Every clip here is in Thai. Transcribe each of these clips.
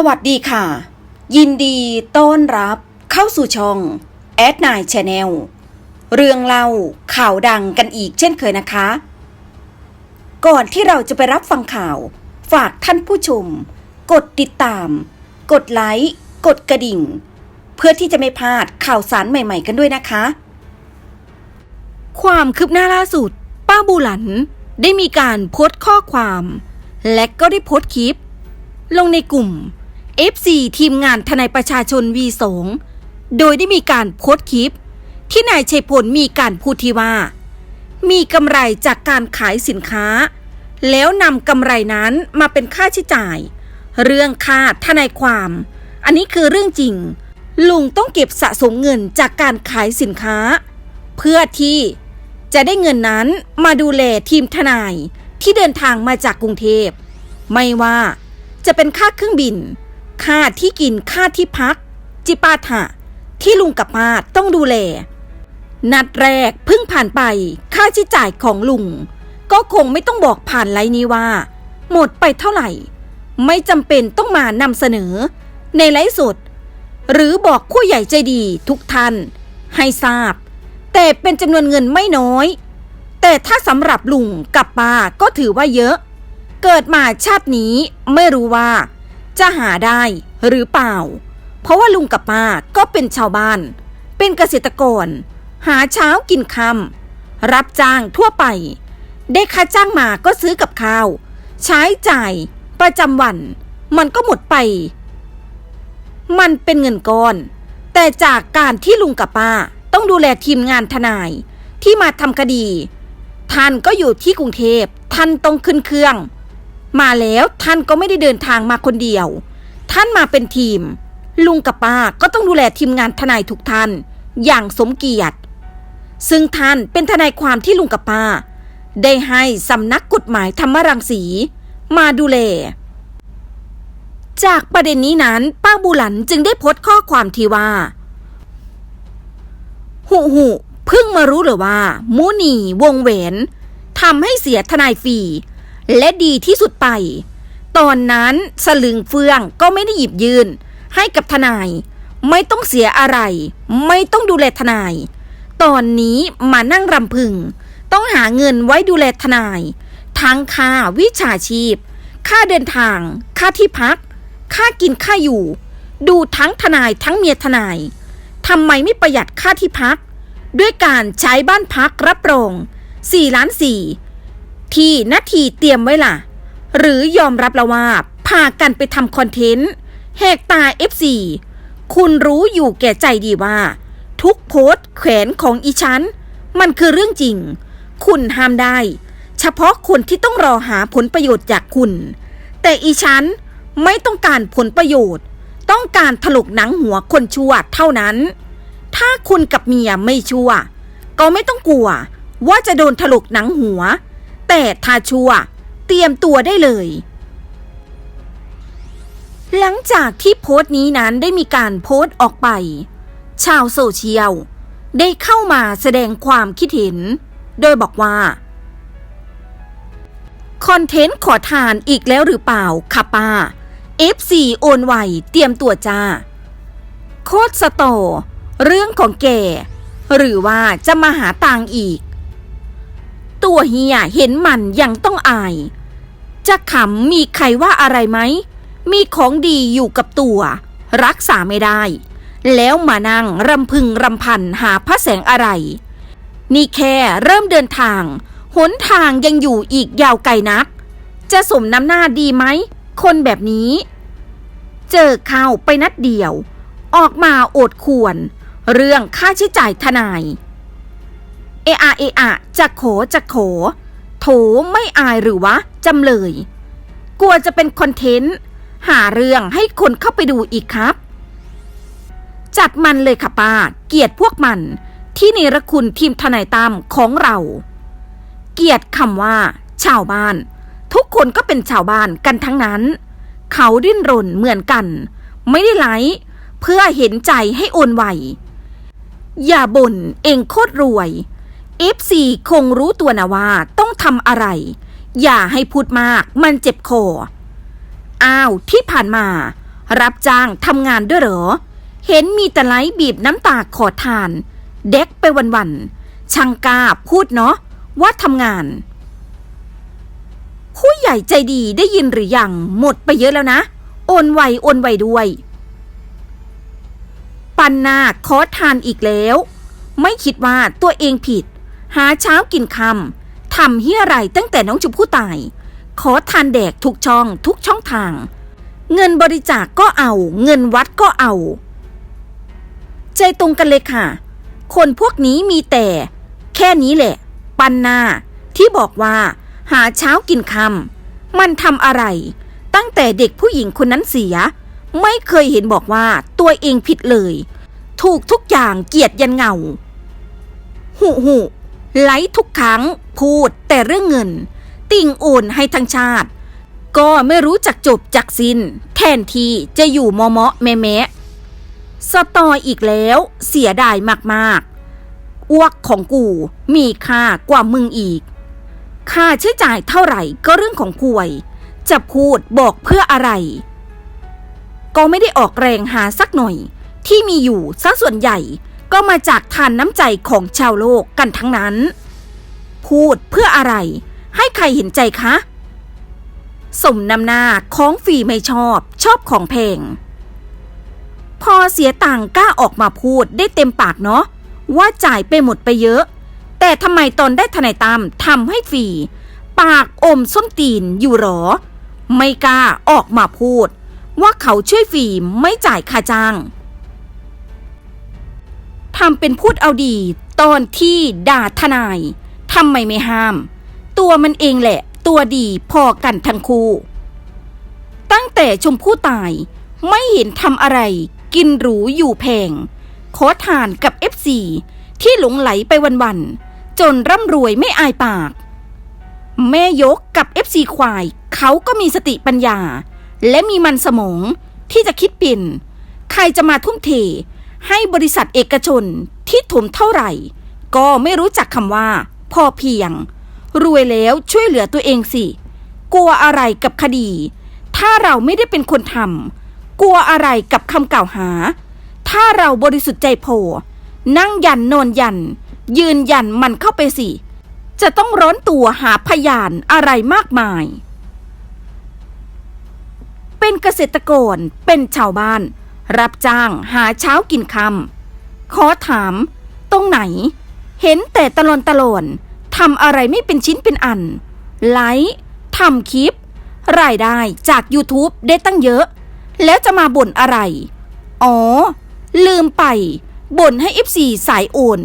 สวัสดีค่ะ ยินดีต้อนรับเข้าสู่ช่องแอดนายชาแนลเรื่องเล่าข่าวดังกันอีกเช่นเคยนะคะ ก่อนที่เราจะไปรับฟังข่าว ฝากท่านผู้ชม กดติดตาม กดไลค์ กดกระดิ่ง เพื่อที่จะไม่พลาดข่าวสารใหม่ๆกันด้วยนะคะ ความคืบหน้าล่าสุด ป้าบูหลันได้มีการโพสต์ข้อความ และก็ได้โพสต์คลิปลงในกลุ่ม FC ทีมงานทนายประชาชน V2 โดยได้มีการโพสต์คลิป ที่นายชัยพลมีการพูดที่ว่า มีกำไรจากการขายสินค้า แล้วนำกำไรนั้นมาเป็นค่าใช้จ่าย เรื่องค่าทนายความ อันนี้คือเรื่องจริง ลุงต้องเก็บสะสมเงินจากการขายสินค้า เพื่อที่จะได้เงินนั้นมาดูแลทีมทนายที่เดินทางมาจากกรุงเทพ ไม่ว่าจะเป็นค่าเครื่องบิน ค่าที่กินค่าที่พัก จิปาถะ ที่ลุงกับป้าต้องดูแล นัดแรกเพิ่งผ่านไป ค่าใช้จ่ายของลุง ก็คงไม่ต้องบอกผ่านไลน์นี้ว่า หมดไปเท่าไหร่ ไม่จำเป็นต้องมานำเสนอ ในไลฟ์สดหรือบอกคู่ใหญ่ใจดีทุกท่าน ให้ทราบ แต่เป็นจำนวนเงินไม่น้อย แต่ถ้าสำหรับลุงกับป้าก็ถือว่าเยอะ เกิดมาชาตินี้ไม่รู้ว่า จะหาได้หรือเปล่า เพราะว่าลุงกับป้าก็เป็นชาวบ้าน เป็นเกษตรกร หาเช้ากินคำรับจ้างทั่วไป ได้ค่าจ้างมาก็ซื้อกับข้าว ใช้จ่าย ประจำวัน มันก็หมดไป มันเป็นเงินก้อน แต่จากการที่ลุงกับป้าต้องดูแลทีมงานทนายที่มาทำคดี ท่านก็อยู่ที่กรุงเทพท่านต้องขึ้นเครื่อง มาแล้วท่านก็ไม่ได้เดินทางมาคนเดียว ท่านมาเป็นทีม ลุงกับป้าก็ต้องดูแลทีมงานทนายทุกท่าน อย่างสมเกียรติ ซึ่งท่านเป็นทนายความที่ลุงกับป้า ได้ให้สำนักกฎหมายธรรมรังสี มาดูแล จากประเด็นนี้นั้นป้าบูหลันจึงได้โพสต์ข้อความที่ว่าหุหุเพิ่งมารู้เลยว่า มูนีวงแหวนทำให้เสียทนายฟรี และดีที่สุดไป ตอนนั้นสลึงเฟืองก็ไม่ได้หยิบยืน ให้กับทนาย ไม่ต้องเสียอะไร ไม่ต้องดูแลทนาย ตอนนี้มานั่งรำพึง ต้องหาเงินไว้ดูแลทนาย ทั้งค่าวิชาชีพ ค่าเดินทาง ค่าที่พัก ค่ากินค่าอยู่ ดูทั้งทนายทั้งเมียทนายทำไมไม่ประหยัดค่าที่พัก ด้วยการใช้บ้านพักรับรอง4ล้านสี่ ที่นาทีเตรียมไว้ล่ะ หรือยอมรับล้วว่าพากันไปทำคอนเทนต์แหกตา F4 คุณรู้อยู่แก่ใจดีว่า ทุกโพสต์แขวนของอีฉันมันคือเรื่องจริง คุณห้ามได้ เฉพาะคนที่ต้องรอหาผลประโยชน์จากคุณ แต่อีฉันไม่ต้องการผลประโยชน์ ต้องการถลกหนังหัวคนชั่วเท่านั้น ถ้าคุณกับเมียไม่ชั่ว ก็ไม่ต้องกลัวว่าจะโดนถลกหนังหัว แต่ถ้าชั่วเตรียมตัวได้เลย หลังจากที่โพสต์นี้นั้นได้มีการโพสต์ออกไป ชาวโซเชียล ได้เข้ามาแสดงความคิดเห็น โดยบอกว่าคอนเทนต์ขอทานอีกแล้วหรือเปล่าค่ะป้า FC โอนไวเตรียมตัวจ้า โคตรสโต เรื่องของแกหรือว่าจะมาหาตังอีก ตัวเฮียเห็นมันยังต้องอาย จะขำมีใครว่าอะไรไหม มีของดีอยู่กับตัว รักษาไม่ได้ แล้วมานั่งรำพึงรำพันหาพระแสงอะไร นี่แค่เริ่มเดินทาง หนทางยังอยู่อีกยาวไกลนัก จะสมน้ำหน้าดีไหม คนแบบนี้ เจอเข้าไปนัดเดียว ออกมาโอดควร เรื่องค่าใช้จ่ายทนาย เออะเออะจะโขจะโข โถไม่อายหรือวะจำเลย กลัวจะเป็นคอนเทนต์ หาเรื่องให้คนเข้าไปดูอีกครับ จัดมันเลยค่ะป้า เกลียดพวกมัน ที่เนรคุณทีมทนายตามของเรา เกลียดคำว่า ชาวบ้าน ทุกคนก็เป็นชาวบ้านกันทั้งนั้น เขาดิ้นรนเหมือนกัน ไม่ได้ไลค์เพื่อเห็นใจให้โอนไหวอย่าบ่นเองโคตรรวย F4 คงรู้ตัวนะว่าต้องทำอะไร อย่าให้พูดมากมันเจ็บคอ อ้าวที่ผ่านมา รับจ้างทำงานด้วยเหรอ เห็นมีแต่ไลบีบน้ำตาขอทาน เด็กไปวันๆช่างกล้าพูดเนาะว่าทำงาน ผู้ใหญ่ใจดีได้ยินหรือยังหมดไปเยอะแล้วนะ โอนไวโอนไวด้วย ปันนาขอทานอีกแล้ว ไม่คิดว่าตัวเองผิด หาเช้ากินคำทำเฮียอะไรตั้งแต่น้องชมพู่ตาย ขอทานแดกทุกช่องทุกช่องทาง เงินบริจาคกก็เอา เงินวัดก็เอา ใจตรงกันเลยค่ะ คนพวกนี้มีแต่ แค่นี้แหละ ปันนาที่บอกว่าหาเช้ากินคำมันทำอะไร ตั้งแต่เด็กผู้หญิงคนนั้นเสีย ไม่เคยเห็นบอกว่าตัวเองผิดเลย ถูกทุกอย่างเกียดยันเงา หูหู ไลฟ์ทุกครั้งพูดแต่เรื่องเงิน ติ่งโอนให้ทั้งชาติ ก็ไม่รู้จักจบจักสิน้น แทนที่จะอยู่มอมะแม่แม่สตออีกแล้วเสียดายมากๆ อ้วกของกูมีค่ากว่ามึงอีก ค่าใช้จ่ายเท่าไหร่ก็เรื่องของป่วย จะพูดบอกเพื่ออะไร ก็ไม่ได้ออกแรงหาสักหน่อย ที่มีอยู่ซะส่วนใหญ่ ก็มาจากทานน้ำใจของชาวโลกกันทั้งนั้น พูดเพื่ออะไร ให้ใครเห็นใจคะ สมนำหน้าของฟรีไม่ชอบชอบของแพลง พอเสียตังกล้าออกมาพูดได้เต็มปากเนาะว่าจ่ายไปหมดไปเยอะ แต่ทำไมตอนได้ทนายตามทำให้ฟรี ปากอมส้นตีนอยู่หรอ ไม่กล้าออกมาพูด ว่าเขาช่วยฟรีไม่จ่ายค่าจ้างำเป็นพูดเอาดี ตอนที่ด่าทนายทำไมไม่ห้าม ตัวมันเองแหละ ตัวดีพอกันทั้งคู่ ตั้งแต่ชมพู่ตายไม่เห็นทำอะไร กินหรูอยู่แพง ขอทานกับ FC ที่หลงไหลไปวันๆจนร่ำรวยไม่อายปาก แม่ยกกับ FC ควายเขาก็มีสติปัญญา และมีมันสมองที่จะคิดเปลี่ยนใครจะมาทุ่มเท ให้บริษัทเอกชนที่ถมเท่าไหร่ ก็ไม่รู้จักคำว่า พอเพียง รวยแล้วช่วยเหลือตัวเองสิ กลัวอะไรกับคดี ถ้าเราไม่ได้เป็นคนทำกลัวอะไรกับคำกล่าวหา ถ้าเราบริสุทธิ์ใจโพ นั่งยันนอนยัน ยืนยันมันเข้าไปสิ จะต้องร้อนตัวหาพยานอะไรมากมาย เป็นเกษตรกรเป็นชาวบ้าน รับจ้างหาเช้ากินคำขอถาม ตรงไหน เห็นแต่ตะลอนตะลอนทำอะไรไม่เป็นชิ้นเป็นอัน ไลค์ทำคลิป รายได้จาก YouTube ได้ตั้งเยอะ แล้วจะมาบ่นอะไร อ๋อ ลืมไป บ่นให้ FC สายโอน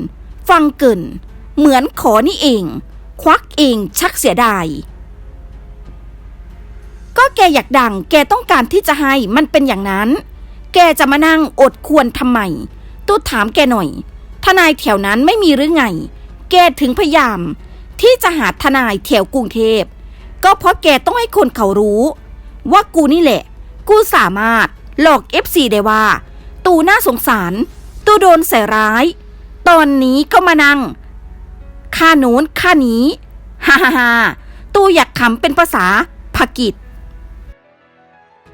ฟังเกิน เหมือนขอนี่เอง ควักเองชักเสียดายก็แกอยากดัง แกต้องการที่จะให้มันเป็นอย่างนั้น แกจะมานั่งอดควรทำไม ตู้ถามแกหน่อย ทนายแถวนั้นไม่มีหรือไง แกถึงพยายาม ที่จะหาทนายแถวกรุงเทพ ก็เพราะแกต้องให้คนเขารู้ ว่ากูนี่แหละ กูสามารถหลอกเอฟซีได้ว่า ตูน่าสงสาร ตูโดนใส่ร้าย ตอนนี้ก็มานั่งค่าโน้นค่านี้ ฮ่าฮ่าฮ่าตูอยากขำเป็นภาษาภากิจ